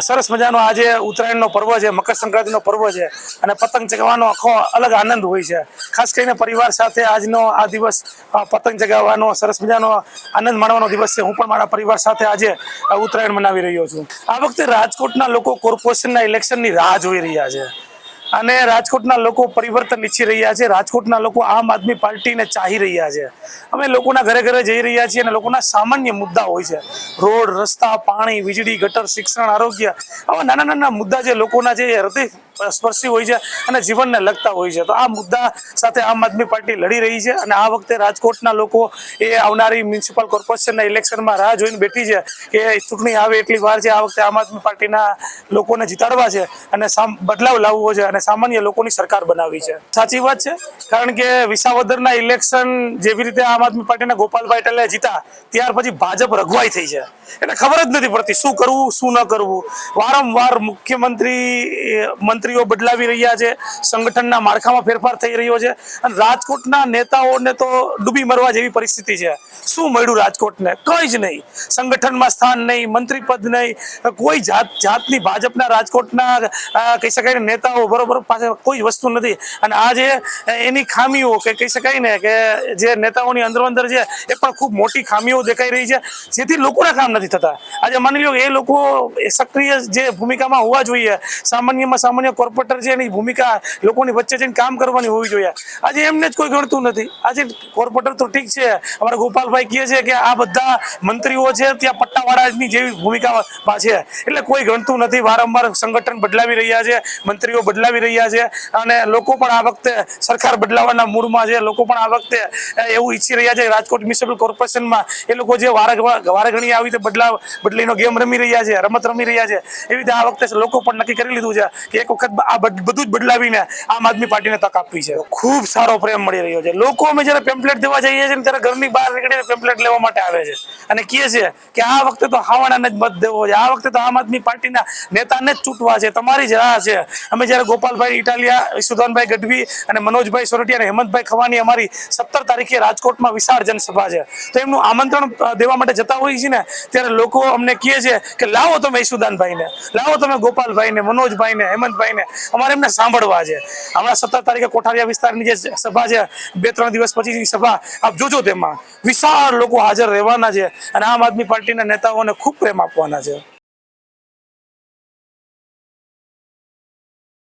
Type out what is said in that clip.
સરસ મજાનો આજે ઉત્તરાયણનો પર્વ છે મકર સંક્રાંતિનો પર્વ છે, અને પતંગ ચગાવવાનો આખો અલગ આનંદ હોય છે. ખાસ કરીને પરિવાર સાથે આજનો આ દિવસ પતંગ ચગાવવાનો સરસ મજાનો આનંદ માણવાનો દિવસ છે. હું પણ મારા પરિવાર સાથે આજે ઉત્તરાયણ મનાવી રહ્યો છું. આ વખતે રાજકોટના લોકો કોર્પોરેશનના ઇલેક્શનની રાહ જોઈ રહ્યા છે. અને રાજકોટના લોકો પરિવર્તન ઈચ્છી રહ્યા છે. રાજકોટના લોકો આમ આદમી પાર્ટીને ચાહી રહ્યા છે. અમે લોકોના ઘરે ઘરે જઈ રહ્યા છીએ અને લોકોના સામાન્ય મુદ્દા હોય છે. રોડ, રસ્તા, પાણી, વીજળી, ગટર, શિક્ષણ, આરોગ્ય આવા નાના નાના મુદ્દા જે લોકોના જે હૃદય સ્પર્શી હોય છે અને જીવનને લગતા હોય છે. તો આ મુદ્દા સાથે આમ આદમી પાર્ટી લડી રહી છે અને આ વખતે રાજકોટના લોકો એ આવનારી મ્યુનિસિપલ કોર્પોરેશનના ઇલેક્શનમાં રાહ જોઈને બેઠી છે કે ચૂંટણી આવે એટલી વાર છે આ વખતે આમ આદમી પાર્ટીના લોકોને જીતાડવા છે અને બદલાવ લાવવો છે અને સામાન્ય લોકોની સરકાર બનાવી છે. સાચી વાત છે? કારણ કે વિસાવદરના ઇલેક્શન જેવી રીતે આમ આદમી પાર્ટીના ગોપાલભાઈ પટેલે જીતા ત્યાર પછી ભાજપ રઘવાઈ થઈ છે. એટલે ખબર જ નથી પડતી શું કરવું શું ન કરવું. વારંવાર મુખ્યમંત્રી એ, મંત્રીઓ બદલાવી રહ્યા છે, સંગઠનના માળખામાં ફેરફાર થઈ રહ્યો છે અને રાજકોટના નેતાઓને તો ડૂબી મરવા જેવી પરિસ્થિતિ છે. શું મળ્યું રાજકોટને? કંઈ જ નહીં. સંગઠનમાં સ્થાન નહીં મંત્રી પદ નહીં, કોઈ જાત, જાતની ભાજપના રાજકોટના કહી શકાય નેતાઓ બરોબર પાસે કોઈ વસ્તુ નથી. અને આજે એની ખામીઓ કે કહી શકાય ને, કે જે નેતાઓની અંદરો અંદર છે, એ પણ ખૂબ મોટી ખામીઓ દેખાઈ રહી છે. જેથી લોકોના કામ નથી થતા. આજે માની લો એ લોકો સક્રિય જે ભૂમિકામાં હોવા જોઈએ, સામાન્યમાં સામાન્ય કોર્પોરેટર છે, એની ભૂમિકા લોકોની વચ્ચે જઈને કામ કરવાની હોવી જોઈએ. આજે એમને જ કોઈ ગણતું નથી. આજે કોર્પોરેટર તો ઠીક છે. અમારા ગોપાલભાઈ કહે છે કે આ બધા મંત્રીઓ છે, ત્યાં પટ્ટાવાળાની જેવી ભૂમિકામાં છે. એટલે કોઈ ગણતું નથી. વારંવાર સંગઠન બદલાવી રહ્યા છે, મંત્રીઓ બદલાવી રહ્યા છે, અને લોકો પણ આ વખતે સરકાર બદલાવાના મૂડમાં છે. લોકો પણ આ વખતે એવું ઈચ્છી રહ્યા છે, રાજકોટ મ્યુનિસિપલ કોર્પોરેશનમાં એ લોકો જે વારે વારે આવી રીતે બદલાવ, બદલીનો ગેમ રમી રહ્યા છે, રમત રમી રહ્યા છે. એવી રીતે આ વખતે લોકો પણ નક્કી કરી લીધું છે કે એક આ બધું જ બદલાવીને આમ આદમી પાર્ટીને તક આપવી છે. ખૂબ સારો પ્રેમ મળી રહ્યો છે. લોકો અમે જ્યારે પેમ્પલેટ દેવા જઈએ છીએ ત્યારે ઘરની બહાર નીકળીને પેમ્પલેટ લેવા માટે આવે છે. અને કહે છે કે આ વખતે તો હાવાણાને જ મત દેવો છે. આ વખતે તો આમ આદમી પાર્ટીના નેતાને જ ચૂંટવા છે. તમારી જ રાહ છે. અમે જ્યારે ગોપાલભાઈ ઇટાલિયા સુધાનભાઈ ગઢવી અને મનોજભાઈ સોરઠિયા અને હેમંતભાઈ ખવાની અમારી સત્તર તારીખે રાજકોટમાં વિશાળ જનસભા છે. તો એમનું આમંત્રણ દેવા માટે જતા હોઈએ છીએ ને, ત્યારે લોકો અમને કહે છે કે લાવો તમે ઈસુદાનભાઈને લાવો તમે ગોપાલભાઈને, મનોજભાઈને, હેમંતભાઈને અમારે એમને સાંભળવા છે. હમણાં સત્તર તારીખે કોઠારિયા વિસ્તારની જે સભા છે, બે ત્રણ દિવસ પછી સભા, આપ જોજો તેમાં. વિશાળ લોકો હાજર રહેવાના છે અને આમ આદમી પાર્ટીના નેતાઓને ખૂબ પ્રેમ આપવાના છે.